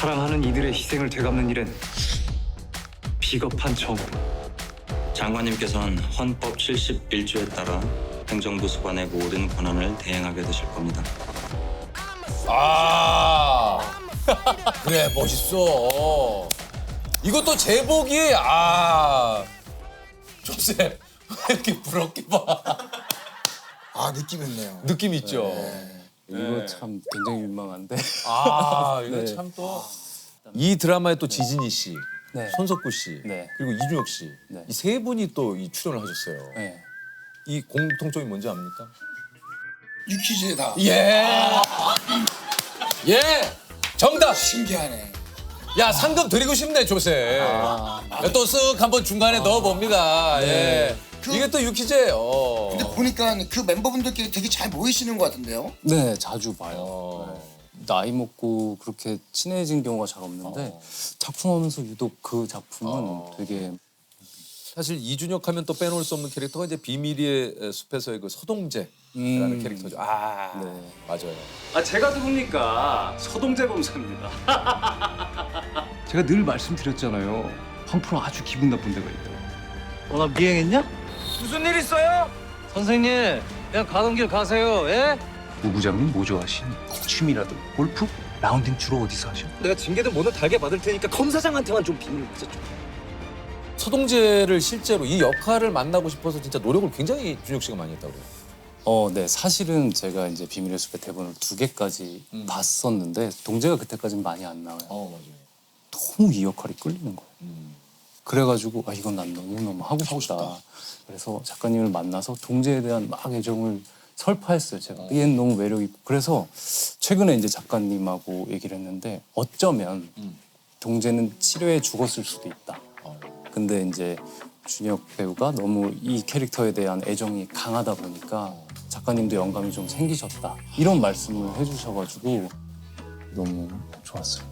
사랑하는 이들의 희생을 되갚는 일엔 비겁한 정으로 장관님께서는 헌법 71조에 따라 행정부 수반의 모든 권한을 대행하게 되실 겁니다. 아 그래 멋있어. 이것도 제복이 아 조셉 왜 이렇게 부럽게 봐. 아 느낌 있네요. 느낌 있죠. 이거 네. 참 굉장히 민망한데. 아 이거 네. 참 또. 이 드라마에 또 지진이 씨, 네. 손석구 씨, 네. 그리고 이준혁 씨, 네. 이 세 분이 또 이 출연을 하셨어요. 네. 이 공통점이 뭔지 압니까? 유퀴즈다. 예. 예. 정답. 신기하네. 야 상금 드리고 싶네 조세. 아. 또쓱 한번 중간에 넣어 봅니다. 예. 그- 이게 또 유퀴즈예요. 근데 보니까 그 멤버분들끼리 되게 잘 모이시는 것 같은데요. 네, 자주 봐요. 어. 네. 나이 먹고 그렇게 친해진 경우가 잘 없는데 어. 작품하면서 유독 그 작품은 어. 되게 사실 이준혁 하면 또 빼놓을 수 없는 캐릭터가 이제 비밀의 숲에서의 그 서동재라는 음. 캐릭터죠. 아, 네. 맞아요. 아 제가 누굽니까 서동재 검사입니다 제가 늘 말씀드렸잖아요 황프로 아주 기분 나쁜 데가 있다 고 어, 나 미행했냐? 무슨 일 있어요? 선생님, 그냥 가던 길 가세요, 예? 우 부장님 뭐 좋아하시니? 취미라도 골프? 라운딩 주로 어디서 하셔? 내가 징계든 뭐든 달게 받을 테니까 검사장한테만 좀 비밀 좀. 서동재를 실제로 이 역할을 만나고 싶어서 진짜 노력을 굉장히 준혁 씨가 많이 했다고 그래요. 어, 네. 사실은 제가 이제 비밀의 숲의 대본을 두 개까지 음. 봤었는데 동재가 그때까지는 많이 안 나와요. 어, 맞아요. 너무 이 역할이 끌리는 거예요. 음. 그래가지고 아 이건 난 너무 너무 하고 싶다. 싶다. 그래서 작가님을 만나서 동재에 대한 막 애정을 설파했어요. 제가 얘는 너무 매력 있고 그래서 최근에 이제 작가님하고 얘기를 했는데 어쩌면 음. 동재는 치료해 죽었을 수도 있다. 어. 근데 이제 준혁 배우가 너무 이 캐릭터에 대한 애정이 강하다 보니까 작가님도 영감이 좀 생기셨다. 이런 말씀을 해주셔가지고 너무 좋았어요.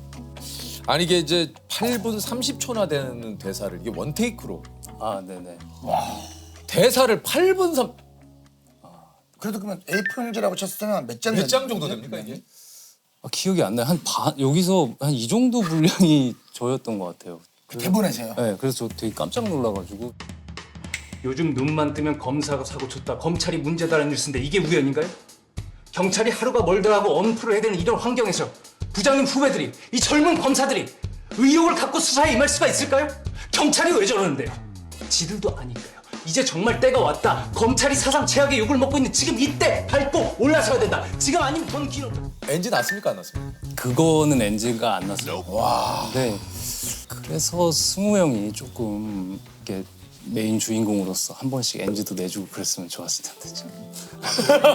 아니 이게 이제 8분 30초나 되는 대사를 이게 원 테이크로 아 네네. 대사를 8분 3 그래도 그러면 A4 용지라고 쳤을 때는 몇 장? 몇 장 정도 됩니까 이게? 아, 기억이 안 나요. 한 반, 여기서 한 이 정도 분량이 저였던 것 같아요. 그 대본에서요. 네, 그래서 저 되게 깜짝 놀라가지고. 요즘 눈만 뜨면 검사가 사고 쳤다, 검찰이 문제다라는 뉴스인데 이게 우연인가요? 경찰이 하루가 멀더라고 엄프를 해야 되는 이런 환경에서 부장님 후배들이 이 젊은 검사들이 의욕을 갖고 수사에 임할 수가 있을까요? 경찰이 왜 저러는데요? 지들도 아니까요. 이제 정말 때가 왔다. 검찰이 사상 최악의 욕을 먹고 있는 지금 이때 밟고 올라서야 된다. 지금 아니면 전 기는 엔진 났습니까 안 났습니까? 그거는 NG가 안 났어요. 와. 네. 그래서 승우 형이 조금 이렇게 메인 주인공으로서 한 번씩 NG도 내주고 그랬으면 좋았을 텐데 참.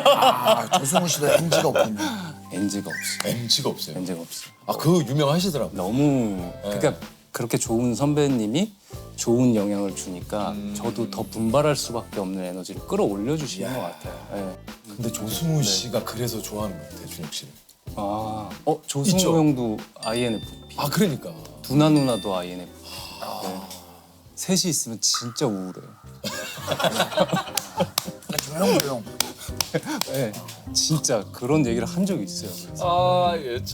아 조승우 씨도 NG가 없군요. NG가 없어요. 엔지가 없어요. NG가 없어요. 아 그거 유명하시더라고. 너무 그러니까 그렇게 좋은 선배님이 좋은 영향을 주니까 저도 더 분발할 수밖에 없는 에너지를 끌어올려 주시는 것 같아요. 네. 근데 조승우 씨가 그래서 좋아하는 것 같아요 준혁 씨를. 아, 어 조승우 있죠? 형도 INFP. 아 그러니까. 두나 누나도 INFP. 네. 셋이 있으면 진짜 우울해요. 조용 조용. 네. 진짜 그런 얘기를 한 적이 있어요. 아 예 참.